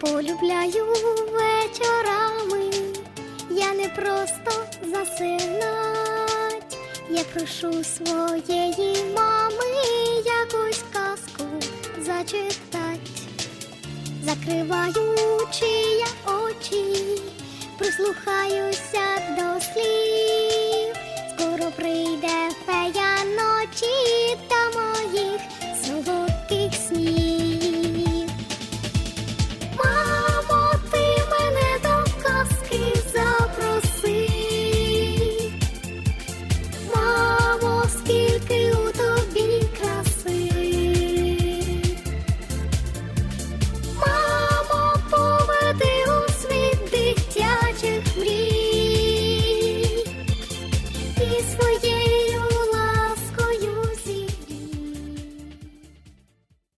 полюбляю вечорами, я не просто засинать, я прошу своєї мами якусь казку зачитать, закриваючи я очі, прислухаюся до слів, place for you.